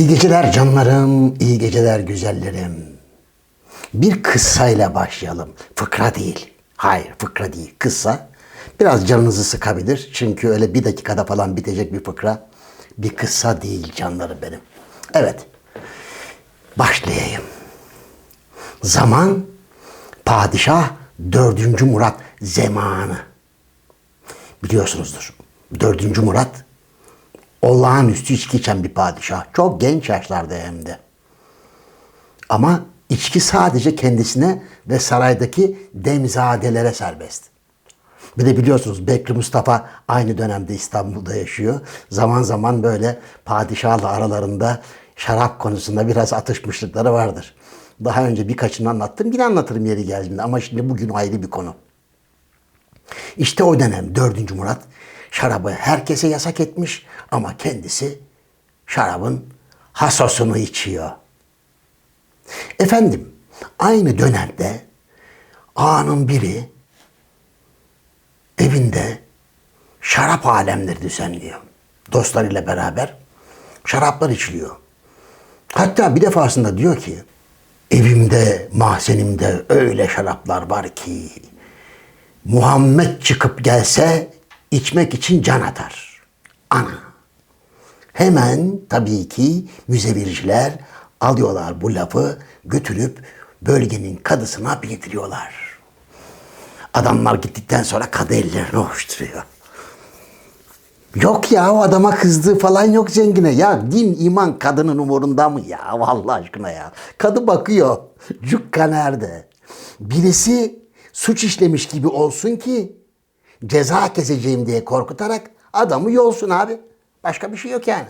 İyi geceler canlarım, iyi geceler güzellerim. Bir kıssayla başlayalım. Fıkra değil. Hayır fıkra değil. Kıssa. Biraz canınızı sıkabilir. Çünkü öyle bir dakikada falan bitecek bir fıkra. Bir kıssa değil canlarım benim. Evet. Başlayayım. Zaman Padişah 4. Murat zamanı. Biliyorsunuzdur. 4. Murat olağanüstü içki içen bir padişah. Çok genç yaşlarda hem de. Ama içki sadece kendisine ve saraydaki demzadelere serbest. Bir de biliyorsunuz Bekri Mustafa aynı dönemde İstanbul'da yaşıyor. Zaman zaman böyle padişahla aralarında şarap konusunda biraz atışmışlıkları vardır. Daha önce birkaçını anlattım. Yine anlatırım yeri geldiğinde ama şimdi bugün ayrı bir konu. İşte o dönem 4. Murat şarabı herkese yasak etmiş ama kendisi şarabın hasosunu içiyor. Efendim aynı dönemde ağanın biri evinde şarap alemleri düzenliyor. Dostlarıyla beraber şaraplar içiliyor. Hatta bir defasında diyor ki evimde, mahzenimde öyle şaraplar var ki Muhammed çıkıp gelse içmek için can atar. Ana. Hemen tabii ki müzevirciler alıyorlar bu lafı götürüp bölgenin kadısına bildiriyorlar. Adamlar gittikten sonra kadı ellerini ovuşturuyor. Yok ya o adama kızdığı falan yok zengine. Ya din iman kadının umurunda mı ya? Vallahi aşkına ya. Kadı bakıyor. Cukka nerede? Birisi suç işlemiş gibi olsun ki ceza keseceğim diye korkutarak adamı yolsun abi. Başka bir şey yok yani.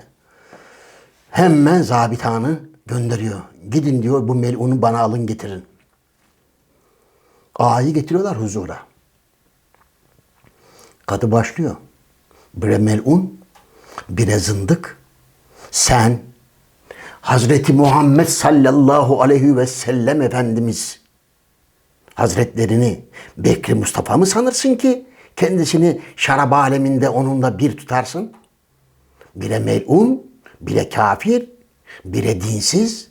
Hemen zabitanı gönderiyor. Gidin diyor bu melunu bana alın getirin. Ağayı getiriyorlar huzura. Kadı başlıyor. Bire melun, bire zındık. Sen Hazreti Muhammed sallallahu aleyhi ve sellem Efendimiz Hazretlerini Bekri Mustafa mı sanırsın ki kendisini şarap aleminde onunla bir tutarsın? Bire melun, bire kafir, bire dinsiz.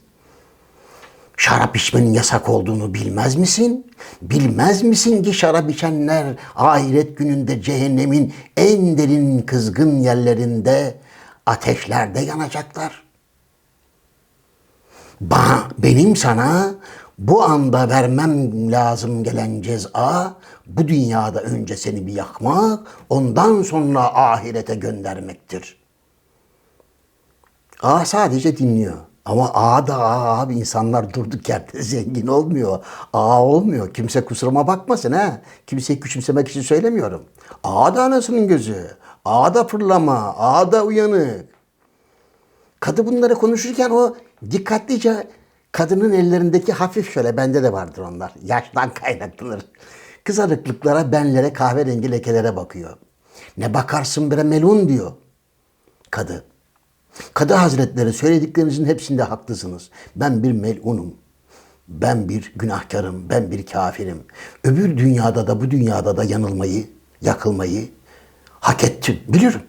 Şarap içmenin yasak olduğunu bilmez misin? Bilmez misin ki şarap içenler ahiret gününde cehennemin en derin kızgın yerlerinde ateşlerde yanacaklar? Ba benim sana bu anda vermem lazım gelen ceza bu dünyada önce seni bir yakmak, ondan sonra ahirete göndermektir. A sadece dinliyor. Ama A da A abi insanlar durduk yerde zengin olmuyor. A olmuyor. Kimse kusuruma bakmasın ha. Kimseyi küçümsemek için söylemiyorum. A da anasının gözü. A da fırlama. A da uyanık. Kadı bunları konuşurken o dikkatlice kadının ellerindeki hafif şöyle bende de vardır onlar. Yaştan kaynaklanır. Kızarıklıklara, benlere, kahverengi lekelere bakıyor. Ne bakarsın bre melun diyor. Kadı. Kadı Hazretleri söylediklerinizin hepsinde haklısınız. Ben bir melunum. Ben bir günahkarım. Ben bir kafirim. Öbür dünyada da bu dünyada da yanılmayı, yakılmayı hak ettim. Bilirim.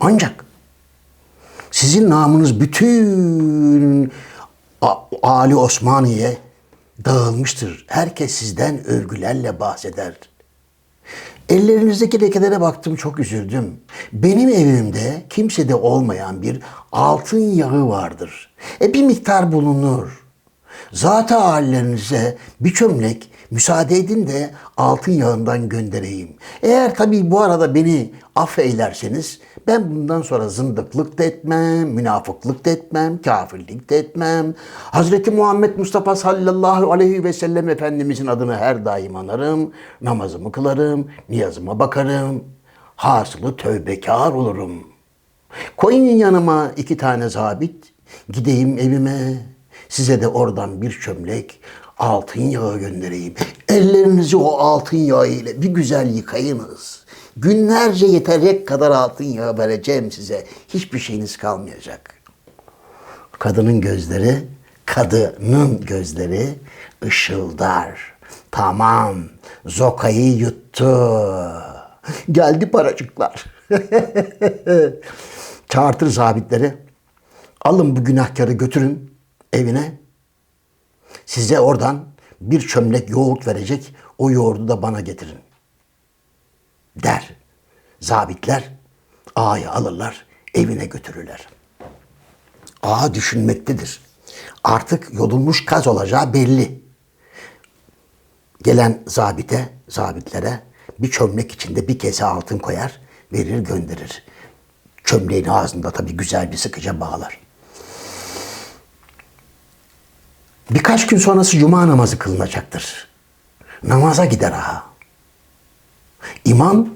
Ancak sizin namınız bütün Ali Osmaniye dağılmıştır. Herkes sizden övgülerle bahseder. Ellerinizdeki lekelere baktım çok üzüldüm. Benim evimde kimsede olmayan bir altın yağı vardır. E bir miktar bulunur. Zaten hallerinize bir çömlek müsaade edin de altın yağından göndereyim. Eğer tabii bu arada beni affeylerseniz ben bundan sonra zındıklık da etmem, münafıklık da etmem, kafirlik de etmem. Hazreti Muhammed Mustafa sallallahu aleyhi ve sellem Efendimizin adını her daim anarım. Namazımı kılarım, niyazıma bakarım. Hasılı tövbekar olurum. Koyun yanıma iki tane zabit, gideyim evime. Size de oradan bir çömlek altın yağı göndereyim. Ellerinizi o altın yağı ile bir güzel yıkayınız. Günlerce yetecek kadar altın yağı vereceğim size. Hiçbir şeyiniz kalmayacak. Kadının gözleri, kadının gözleri ışıldar. Tamam, zokayı yuttu. Geldi paracıklar. Çağırtır zabitleri. Alın bu günahkarı götürün evine. Size oradan bir çömlek yoğurt verecek. O yoğurdu da bana getirin. Der. Zabitler ağayı alırlar, evine götürürler. Ağa düşünmektedir. Artık yolunmuş kaz olacağı belli. Gelen zabite, zabitlere bir çömlek içinde bir kese altın koyar, verir gönderir. Çömleğin ağzında tabii güzel bir sıkıca bağlar. Birkaç gün sonrası cuma namazı kılınacaktır. Namaza gider ağa. İmam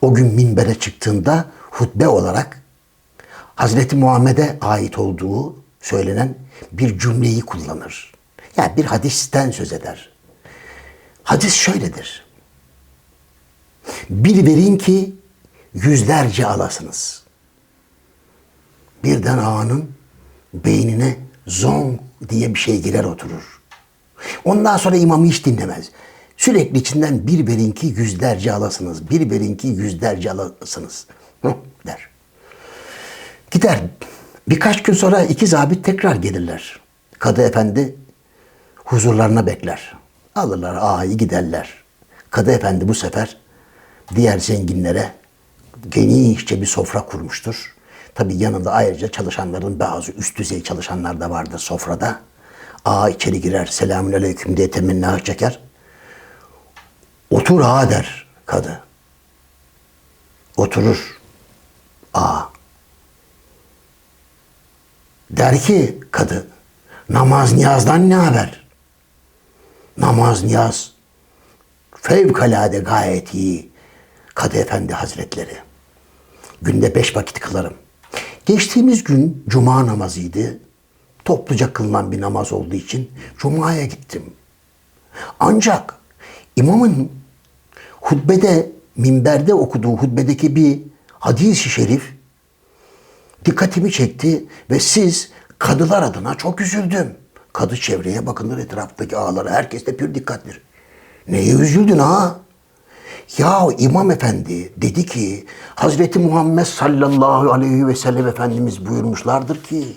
o gün minbere çıktığında hutbe olarak Hazreti Muhammed'e ait olduğu söylenen bir cümleyi kullanır. Yani bir hadisten söz eder. Hadis şöyledir. Bir vereyim ki yüzlerce alasınız. Birden ağanın beynine zong diye bir şey girer oturur. Ondan sonra imamı hiç dinlemez. Sürekli içinden bir verin ki yüzlerce alasınız. Bir verin ki yüzlerce alasınız. Hı, der. Gider. Birkaç gün sonra iki zabit tekrar gelirler. Kadı efendi huzurlarına bekler. Alırlar ağayı giderler. Kadı efendi bu sefer diğer zenginlere genişçe bir sofra kurmuştur. Tabi yanında ayrıca çalışanların bazı üst düzey çalışanlar da vardır sofrada. Ağa içeri girer, selamün aleyküm diye teminna çeker. Otur ağa der kadı. Oturur ağa. Der ki kadı, namaz niyazdan ne haber? Namaz niyaz fevkalade gayet iyi. Kadı Efendi Hazretleri. Günde beş vakit kılarım. Geçtiğimiz gün cuma namazıydı. Topluca kılınan bir namaz olduğu için cumaya gittim. Ancak imamın hutbede, minberde okuduğu hutbedeki bir hadis-i şerif dikkatimi çekti ve siz kadılar adına çok üzüldüm. Kadı çevreye bakınır etraftaki ağalara. Herkes de pür dikkatlir. Neye üzüldün ha? Ya İmam Efendi dedi ki Hazreti Muhammed sallallahu aleyhi ve sellem Efendimiz buyurmuşlardır ki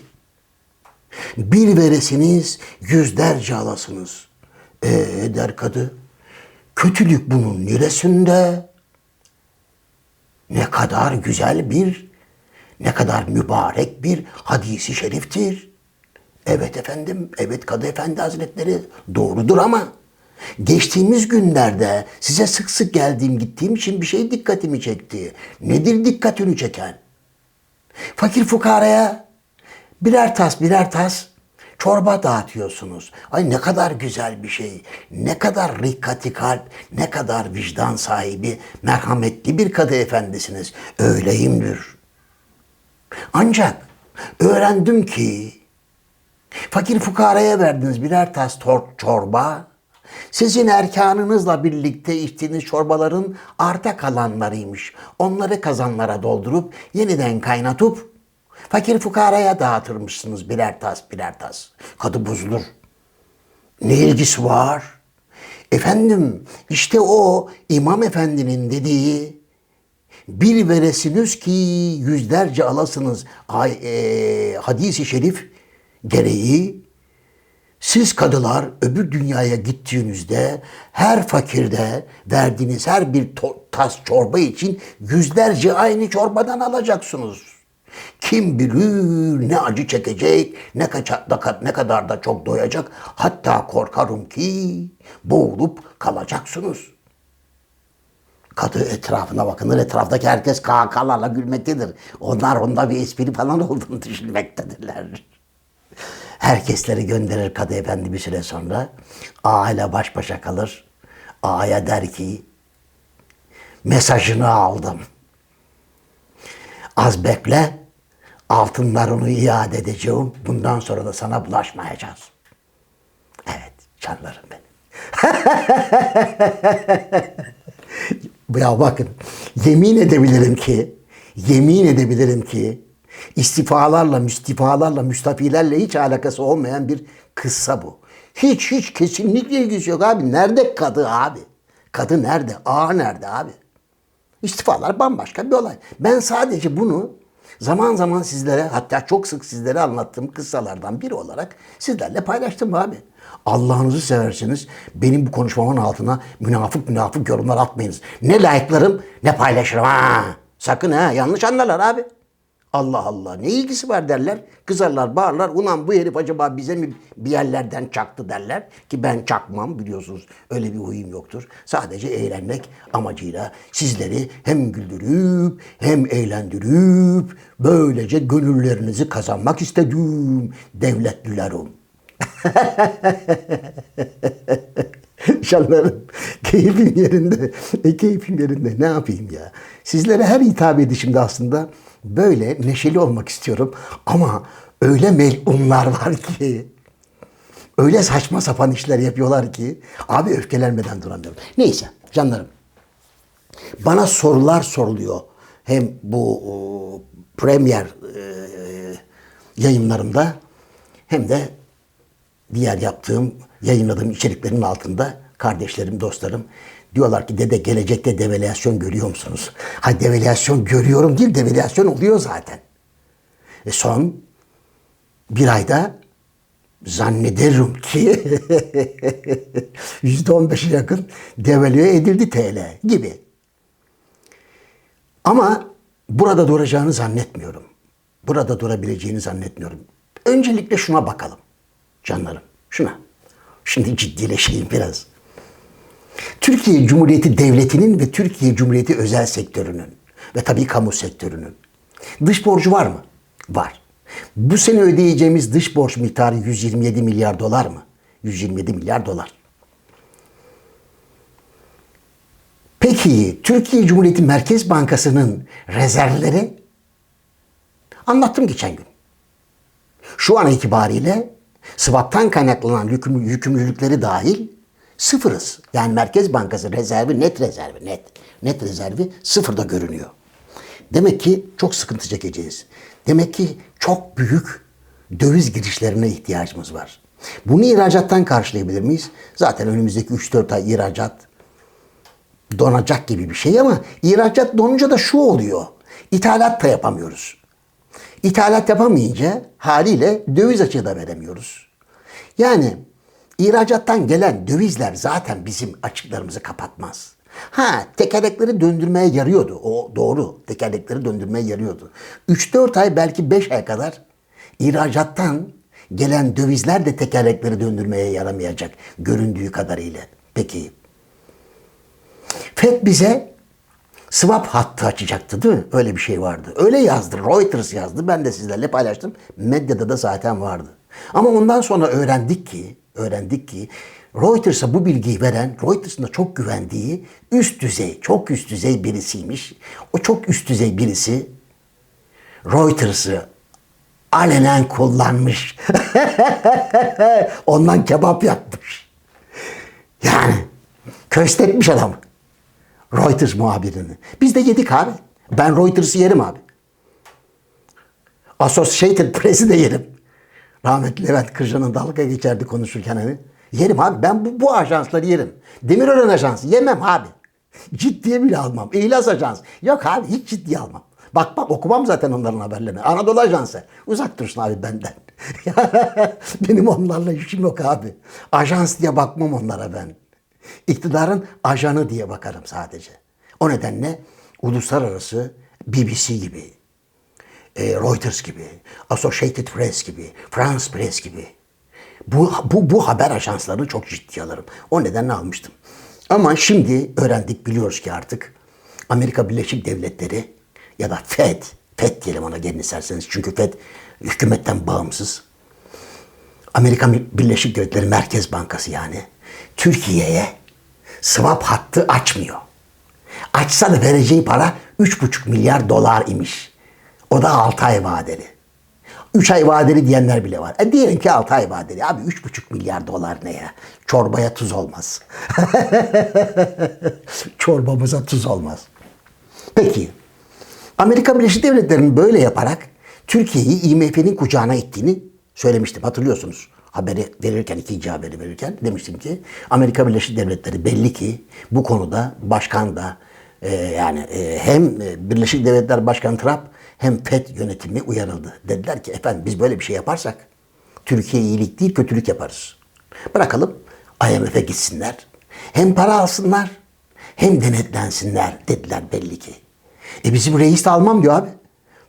bir veresiniz yüzlerce alasınız. E der kadı kötülük bunun neresinde? Ne kadar güzel bir, ne kadar mübarek bir hadisi şeriftir. Evet efendim, evet Kadı Efendi Hazretleri doğrudur ama geçtiğimiz günlerde size sık sık geldiğim gittiğim için bir şey dikkatimi çekti. Nedir dikkatini çeken? Fakir fukaraya birer tas birer tas çorba dağıtıyorsunuz. Ay ne kadar güzel bir şey. Ne kadar rikkati kalp, ne kadar vicdan sahibi, merhametli bir kadı efendisiniz. Öyleyimdir. Ancak öğrendim ki fakir fukaraya verdiniz birer tas çorba. Sizin erkanınızla birlikte içtiğiniz çorbaların arta kalanlarıymış. Onları kazanlara doldurup yeniden kaynatıp fakir fukaraya dağıtırmışsınız birer tas birer tas. Kadı bozulur. Ne ilgisi var? Efendim işte o İmam Efendi'nin dediği bir veresiniz ki yüzlerce alasınız ay, e, hadisi şerif gereği siz kadılar öbür dünyaya gittiğinizde her fakirde verdiğiniz her bir tas çorba için yüzlerce aynı çorbadan alacaksınız. Kim bilir ne acı çekecek, ne, kaça- ne kadar da çok doyacak. Hatta korkarım ki boğulup kalacaksınız. Kadı etrafına bakınır. Etraftaki herkes kahkahalarla gülmektedir. Onlar onda bir espri falan olduğunu düşünmektedirler. Herkesleri gönderir Kadı Efendi bir süre sonra. Ağa baş başa kalır. Ağaya der ki mesajını aldım. Az bekle altınlarını iade edeceğim. Bundan sonra da sana bulaşmayacağız. Evet canlarım benim. Ya bakın yemin edebilirim ki yemin edebilirim ki istifalarla, müstifalarla, müstafilerle hiç alakası olmayan bir kıssa bu. Hiç hiç kesinlikle ilgisi yok abi. Nerede kadı abi? Kadı nerede? Ağa nerede abi? İstifalar bambaşka bir olay. Ben sadece bunu Zaman zaman sizlere hatta çok sık sizlere anlattığım kıssalardan biri olarak sizlerle paylaştım abi. Allah'ınızı seversiniz benim bu konuşmamın altına münafık münafık yorumlar atmayınız. Ne like'larım ne paylaşırım ha. Sakın ha yanlış anlarlar abi. Allah Allah ne ilgisi var derler. Kızarlar bağırlar. Ulan bu herif acaba bize mi bir yerlerden çaktı derler. Ki ben çakmam biliyorsunuz. Öyle bir huyum yoktur. Sadece eğlenmek amacıyla sizleri hem güldürüp hem eğlendirip böylece gönüllerinizi kazanmak istedim devletlilerim. Şanlarım keyfim yerinde. E keyfim yerinde ne yapayım ya. Sizlere her hitap edişimde aslında böyle neşeli olmak istiyorum. Ama öyle melunlar var ki öyle saçma sapan işler yapıyorlar ki abi öfkelenmeden duramıyorum. Neyse canlarım. Bana sorular soruluyor. Hem bu o, premier e, yayınlarımda hem de diğer yaptığım, yayınladığım içeriklerin altında kardeşlerim, dostlarım diyorlar ki dede gelecekte devalüasyon görüyor musunuz? Ha devalüasyon görüyorum değil, devalüasyon oluyor zaten. E son bir ayda zannederim ki %15'e yakın devalüe edildi TL gibi. Ama burada duracağını zannetmiyorum. Burada durabileceğini zannetmiyorum. Öncelikle şuna bakalım canlarım. Şuna. Şimdi ciddileşeyim biraz. Türkiye Cumhuriyeti Devleti'nin ve Türkiye Cumhuriyeti özel sektörünün ve tabii kamu sektörünün dış borcu var mı? Var. Bu sene ödeyeceğimiz dış borç miktarı 127 milyar dolar mı? 127 milyar dolar. Peki Türkiye Cumhuriyeti Merkez Bankası'nın rezervleri anlattım geçen gün. Şu an itibariyle swap'tan kaynaklanan yüküm, yükümlülükleri dahil sıfırız. Yani Merkez Bankası rezervi net rezervi net. Net rezervi sıfırda görünüyor. Demek ki çok sıkıntı çekeceğiz. Demek ki çok büyük döviz girişlerine ihtiyacımız var. Bunu ihracattan karşılayabilir miyiz? Zaten önümüzdeki 3-4 ay ihracat donacak gibi bir şey ama ihracat donunca da şu oluyor. İthalat da yapamıyoruz. İthalat yapamayınca haliyle döviz açığı da veremiyoruz. Yani ihracattan gelen dövizler zaten bizim açıklarımızı kapatmaz. Ha tekerlekleri döndürmeye yarıyordu. O doğru. Tekerlekleri döndürmeye yarıyordu. 3-4 ay belki 5 ay kadar ihracattan gelen dövizler de tekerlekleri döndürmeye yaramayacak göründüğü kadarıyla. Peki FED bize swap hattı açacaktı değil mi? Öyle bir şey vardı. Öyle yazdı. Reuters yazdı. Ben de sizlerle paylaştım. Medyada da zaten vardı. Ama ondan sonra öğrendik ki, öğrendik ki Reuters'a bu bilgiyi veren, Reuters'ın da çok güvendiği üst düzey, çok üst düzey birisiymiş. O çok üst düzey birisi Reuters'ı alenen kullanmış. Ondan kebap yapmış. Yani köstetmiş adam. Reuters muhabirini. Biz de yedik abi. Ben Reuters'ı yerim abi. Associated Press'i de yerim. Rahmetli Levent Kırcan'ın dalga geçerdi konuşurken hani. Yerim abi ben bu, bu ajansları yerim. Demirören Ajansı yemem abi. Ciddiye bile almam. İhlas Ajans. Yok abi hiç ciddiye almam. Bak bak okumam zaten onların haberlerini. Anadolu Ajansı. Uzak dursun abi benden. Benim onlarla işim yok abi. Ajans diye bakmam onlara ben. İktidarın ajanı diye bakarım sadece. O nedenle uluslararası BBC gibi, e, Reuters gibi, Associated Press gibi, France Press gibi bu, bu, bu haber ajanslarını çok ciddiye alırım. O nedenle almıştım. Ama şimdi öğrendik biliyoruz ki artık Amerika Birleşik Devletleri ya da FED, FED diyelim ona gelin isterseniz çünkü FED hükümetten bağımsız. Amerika Birleşik Devletleri Merkez Bankası yani Türkiye'ye swap hattı açmıyor. Açsa da vereceği para 3,5 milyar dolar imiş. O da 6 ay vadeli. 3 ay vadeli diyenler bile var. E diyelim ki 6 ay vadeli. Abi 3,5 milyar dolar ne ya? Çorbaya tuz olmaz. Çorbamıza tuz olmaz. Peki. Amerika Birleşik Devletleri'nin böyle yaparak Türkiye'yi IMF'nin kucağına ittiğini söylemiştim. Hatırlıyorsunuz. Haberi verirken, ikinci haberi verirken demiştim ki Amerika Birleşik Devletleri belli ki bu konuda başkan da e, yani e, hem Birleşik Devletler Başkanı Trump hem FED yönetimi uyarıldı. Dediler ki efendim biz böyle bir şey yaparsak Türkiye iyilik değil kötülük yaparız. Bırakalım IMF'e gitsinler. Hem para alsınlar hem denetlensinler dediler belli ki. E bizim reis de almam diyor abi.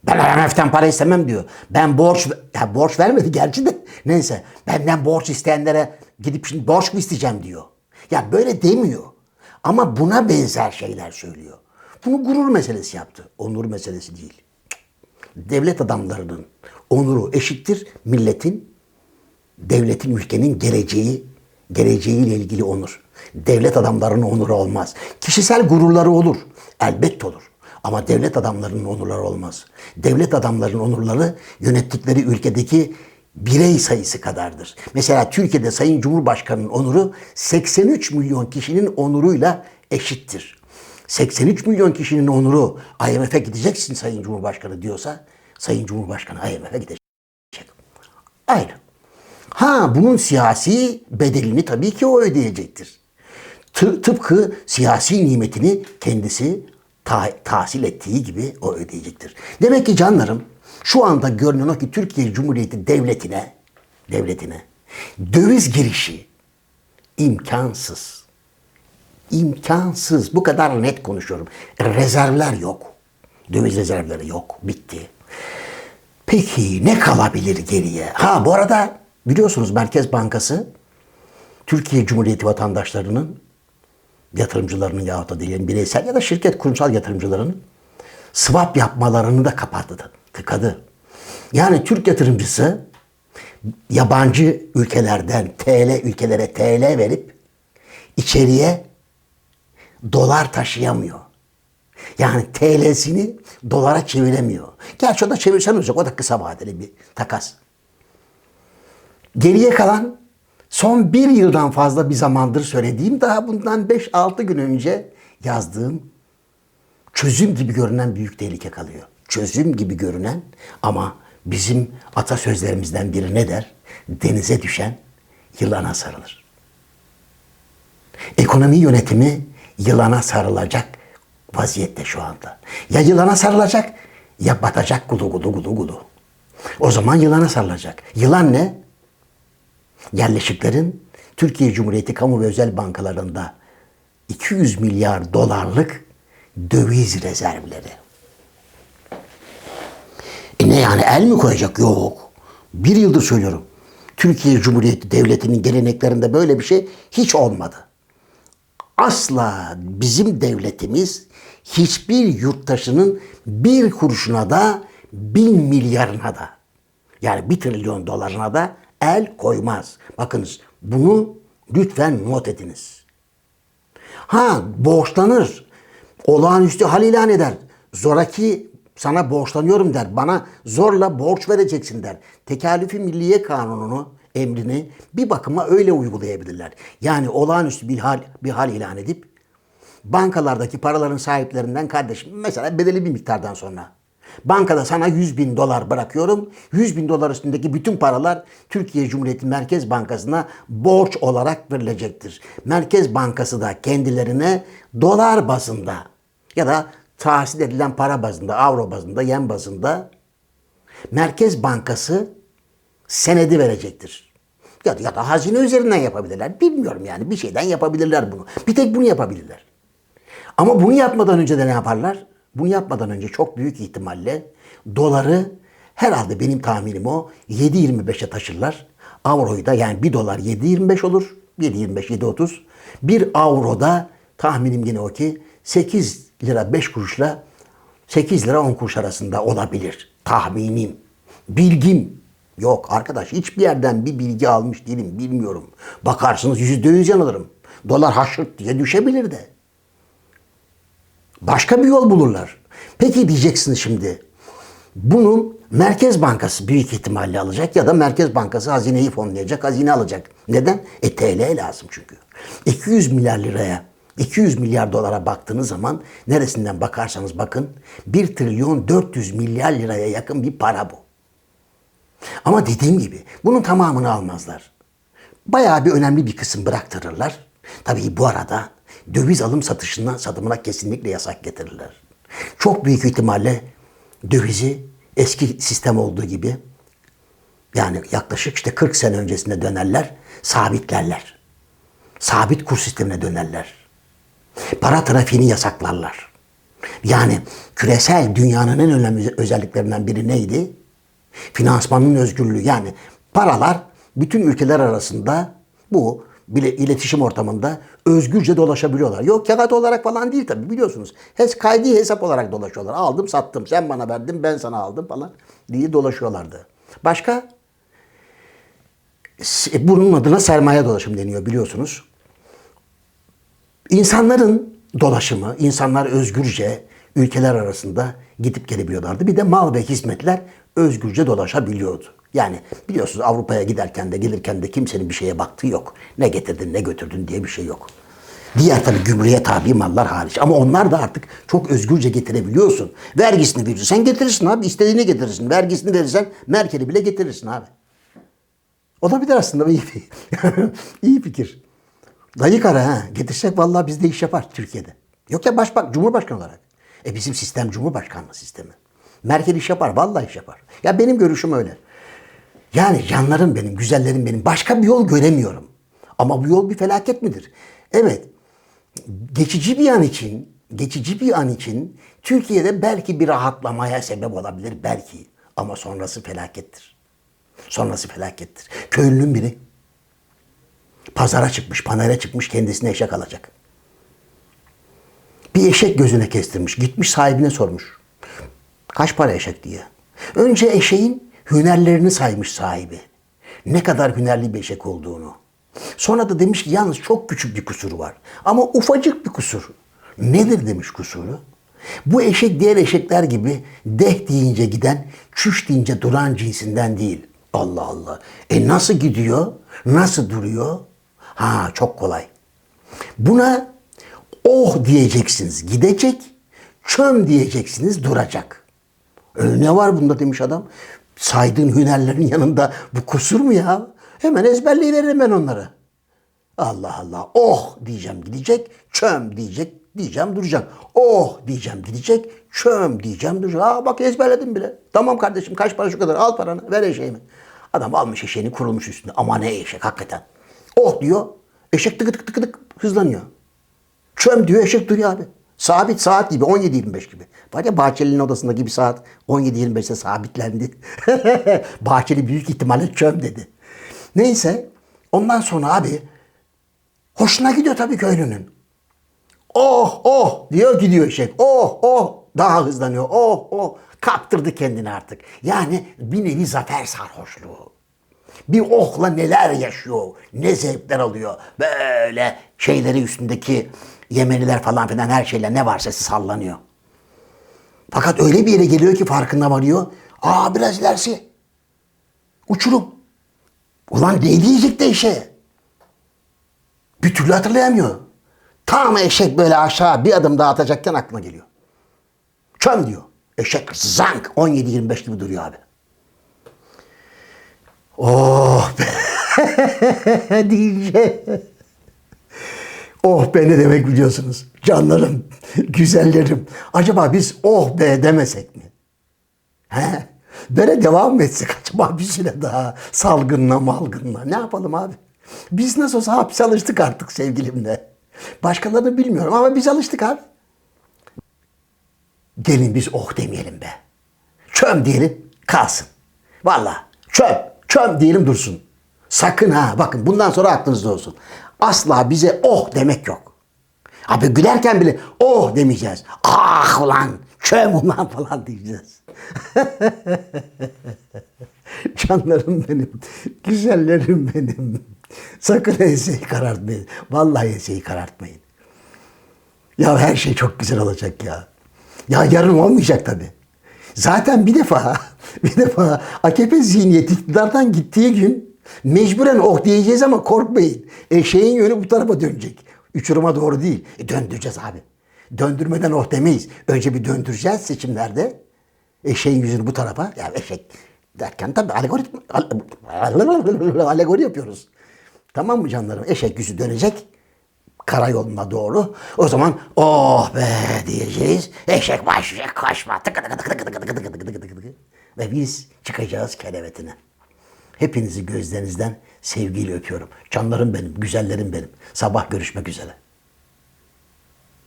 Ben IMF'den para istemem diyor. Ben borç, ya borç vermedi gerçi de. Neyse benden borç isteyenlere gidip şimdi borç mu isteyeceğim diyor. Ya böyle demiyor. Ama buna benzer şeyler söylüyor. Bunu gurur meselesi yaptı. Onur meselesi değil. Devlet adamlarının onuru eşittir milletin, devletin, ülkenin geleceği, geleceğiyle ilgili onur. Devlet adamlarının onuru olmaz. Kişisel gururları olur. Elbette olur. Ama devlet adamlarının onurları olmaz. Devlet adamlarının onurları yönettikleri ülkedeki birey sayısı kadardır. Mesela Türkiye'de Sayın Cumhurbaşkanı'nın onuru 83 milyon kişinin onuruyla eşittir. 83 milyon kişinin onuru IMF'e gideceksin Sayın Cumhurbaşkanı diyorsa Sayın Cumhurbaşkanı IMF'e gidecek. Ayrı. Ha bunun siyasi bedelini tabii ki o ödeyecektir. Tı- tıpkı siyasi nimetini kendisi ta- tahsil ettiği gibi o ödeyecektir. Demek ki canlarım şu anda görünen o ki Türkiye Cumhuriyeti devletine devletine döviz girişi imkansız. İmkansız. Bu kadar net konuşuyorum. Rezervler yok. Döviz rezervleri yok. Bitti. Peki ne kalabilir geriye? Ha bu arada biliyorsunuz Merkez Bankası Türkiye Cumhuriyeti vatandaşlarının yatırımcılarının yahut da diyelim bireysel ya da şirket kurumsal yatırımcılarının swap yapmalarını da kapattı, tıkadı. Yani Türk yatırımcısı yabancı ülkelerden TL ülkelere TL verip içeriye dolar taşıyamıyor. Yani TL'sini dolara çeviremiyor. Gerçi o da çevirsen olacak. O da kısa vadeli bir takas. Geriye kalan son bir yıldan fazla bir zamandır söylediğim daha bundan 5-6 gün önce yazdığım çözüm gibi görünen büyük tehlike kalıyor. Çözüm gibi görünen ama bizim atasözlerimizden biri ne der? Denize düşen yılana sarılır. Ekonomi yönetimi yılana sarılacak vaziyette şu anda. Ya yılana sarılacak ya batacak gulu gulu gulu gulu. O zaman yılana sarılacak. Yılan ne? Yerleşiklerin Türkiye Cumhuriyeti kamu ve özel bankalarında 200 milyar dolarlık döviz rezervleri. E ne yani el mi koyacak? Yok. Bir yıldır söylüyorum. Türkiye Cumhuriyeti Devleti'nin geleneklerinde böyle bir şey hiç olmadı. Asla bizim devletimiz hiçbir yurttaşının bir kuruşuna da bin milyarına da yani bir trilyon dolarına da el koymaz. Bakınız bunu lütfen not ediniz. Ha borçlanır. Olağanüstü hal ilan eder. Zoraki sana borçlanıyorum der. Bana zorla borç vereceksin der. Tekalüfi Milliye Kanunu'nu emrini bir bakıma öyle uygulayabilirler. Yani olağanüstü bir hal, bir hal ilan edip bankalardaki paraların sahiplerinden kardeşim mesela bedeli bir miktardan sonra bankada sana 100 bin dolar bırakıyorum. 100 bin dolar üstündeki bütün paralar Türkiye Cumhuriyeti Merkez Bankası'na borç olarak verilecektir. Merkez Bankası da kendilerine dolar bazında ya da tahsil edilen para bazında, avro bazında, yen bazında Merkez Bankası senedi verecektir. Ya, ya da hazine üzerinden yapabilirler. Bilmiyorum yani bir şeyden yapabilirler bunu. Bir tek bunu yapabilirler. Ama bunu yapmadan önce de ne yaparlar? Bunu yapmadan önce çok büyük ihtimalle doları herhalde benim tahminim o 7.25'e taşırlar. Avroyu da yani 1 dolar 7.25 olur. 7.25, 7.30. Bir avroda tahminim yine o ki 8 lira 5 kuruşla 8 lira 10 kuruş arasında olabilir. Tahminim. Bilgim. Yok arkadaş hiçbir yerden bir bilgi almış değilim bilmiyorum. Bakarsınız yüzde yüz yanılırım. Dolar haşırt diye düşebilir de. Başka bir yol bulurlar. Peki diyeceksiniz şimdi. Bunu Merkez Bankası büyük ihtimalle alacak ya da Merkez Bankası hazineyi fonlayacak, hazine alacak. Neden? E TL lazım çünkü. 200 milyar liraya, 200 milyar dolara baktığınız zaman neresinden bakarsanız bakın 1 trilyon 400 milyar liraya yakın bir para bu. Ama dediğim gibi bunun tamamını almazlar. Bayağı bir önemli bir kısım bıraktırırlar. Tabii bu arada döviz alım satışından satımına kesinlikle yasak getirirler. Çok büyük ihtimalle dövizi eski sistem olduğu gibi yani yaklaşık işte 40 sene öncesinde dönerler, sabitlerler. Sabit kur sistemine dönerler. Para trafiğini yasaklarlar. Yani küresel dünyanın en önemli özelliklerinden biri neydi? Finansmanın özgürlüğü. Yani paralar bütün ülkeler arasında bu bile iletişim ortamında özgürce dolaşabiliyorlar. Yok kağıt olarak falan değil tabii biliyorsunuz. Hes kaydi hesap olarak dolaşıyorlar. Aldım sattım sen bana verdin ben sana aldım falan diye dolaşıyorlardı. Başka? S- Bunun adına sermaye dolaşım deniyor biliyorsunuz. İnsanların dolaşımı, insanlar özgürce ülkeler arasında gidip gelebiliyorlardı. Bir de mal ve hizmetler özgürce dolaşabiliyordu. Yani biliyorsunuz Avrupa'ya giderken de gelirken de kimsenin bir şeye baktığı yok. Ne getirdin ne götürdün diye bir şey yok. Diğer tabii gümrüğe tabi mallar hariç. Ama onlar da artık çok özgürce getirebiliyorsun. Vergisini veriyorsun. Sen getirirsin abi. istediğini getirirsin. Vergisini verirsen Merkel'i bile getirirsin abi. Olabilir aslında iyi bir, iyi fikir. Dayı kara ha. Getirsek vallahi bizde iş yapar Türkiye'de. Yok ya başbak, cumhurbaşkanı olarak. E bizim sistem cumhurbaşkanlığı sistemi. Merkel iş yapar, vallahi iş yapar. Ya benim görüşüm öyle. Yani canlarım benim, güzellerim benim. Başka bir yol göremiyorum. Ama bu yol bir felaket midir? Evet. Geçici bir an için, geçici bir an için Türkiye'de belki bir rahatlamaya sebep olabilir belki. Ama sonrası felakettir. Sonrası felakettir. Köylünün biri pazara çıkmış, panere çıkmış kendisine eşek alacak. Bir eşek gözüne kestirmiş. Gitmiş sahibine sormuş. Kaç para eşek diye. Önce eşeğin hünerlerini saymış sahibi. Ne kadar hünerli bir eşek olduğunu. Sonra da demiş ki yalnız çok küçük bir kusuru var. Ama ufacık bir kusur. Nedir demiş kusuru? Bu eşek diğer eşekler gibi deh deyince giden, çüş deyince duran cinsinden değil. Allah Allah. E nasıl gidiyor? Nasıl duruyor? Ha çok kolay. Buna oh diyeceksiniz gidecek, çöm diyeceksiniz duracak. Ne var bunda demiş adam. Saydığın hünerlerin yanında bu kusur mu ya? Hemen ezberleyiveririm ben onları. Allah Allah. Oh diyeceğim gidecek, çöm diyecek, diyeceğim duracak. Oh diyeceğim gidecek, çöm diyeceğim duracak. Aa bak ezberledim bile. Tamam kardeşim kaç para şu kadar al paranı ver eşeğimi. Adam almış eşeğini kurulmuş üstünde. Ama ne eşek hakikaten. Oh diyor. Eşek tıkı tıkı tıkı tık hızlanıyor. Çöm diyor eşek duruyor abi. Sabit saat gibi 17-25 gibi. Var ya Bahçeli'nin odasındaki bir saat 17-25'te sabitlendi. Bahçeli büyük ihtimalle çöm dedi. Neyse ondan sonra abi hoşuna gidiyor tabii köylünün. Oh oh diyor gidiyor eşek. Oh oh daha hızlanıyor. Oh oh kaptırdı kendini artık. Yani bir nevi zafer sarhoşluğu. Bir ohla neler yaşıyor, ne zevkler alıyor. Böyle şeyleri üstündeki yemeniler falan filan her şeyle ne varsa sallanıyor. Fakat öyle bir yere geliyor ki farkında varıyor. Aa biraz ilerisi. Uçurum. Ulan ne diyecek de eşeğe? Bir türlü hatırlayamıyor. Tam eşek böyle aşağı bir adım daha atacakken aklına geliyor. Çöm diyor. Eşek zank 17-25 gibi duruyor abi. Oh be diyeceğim. Oh be ne demek biliyorsunuz. Canlarım, güzellerim. Acaba biz oh be demesek mi? He? Böyle devam mı etsek acaba bir süre daha salgınla malgınla? Ne yapalım abi? Biz nasıl olsa hapse alıştık artık sevgilimle. Başkalarını bilmiyorum ama biz alıştık abi. Gelin biz oh demeyelim be. Çöm diyelim kalsın. Vallahi çöm, çöm diyelim dursun. Sakın ha bakın bundan sonra aklınızda olsun. Asla bize oh demek yok. Abi gülerken bile oh demeyeceğiz. Ah ulan çöm ulan falan diyeceğiz. Canlarım benim, güzellerim benim. Sakın enseyi karartmayın. Vallahi enseyi karartmayın. Ya her şey çok güzel olacak ya. Ya yarın olmayacak tabii. Zaten bir defa, bir defa AKP zihniyeti iktidardan gittiği gün mecburen oh diyeceğiz ama korkmayın. Eşeğin yönü bu tarafa dönecek. Uçuruma doğru değil. E döndüreceğiz abi. Döndürmeden oh demeyiz. Önce bir döndüreceğiz seçimlerde. Eşeğin yüzünü bu tarafa. Ya eşek derken tabii alegori, alegori yapıyoruz. Tamam mı canlarım? Eşek yüzü dönecek. Karayoluna doğru. O zaman oh be diyeceğiz. Eşek başlayacak koşma. Tıkı tıkı tıkı tıkı tıkı tıkı tıkı tıkı tıkı. Ve biz çıkacağız kerevetine. Hepinizi gözlerinizden sevgiyle öpüyorum. Canlarım benim, güzellerim benim. Sabah görüşmek üzere.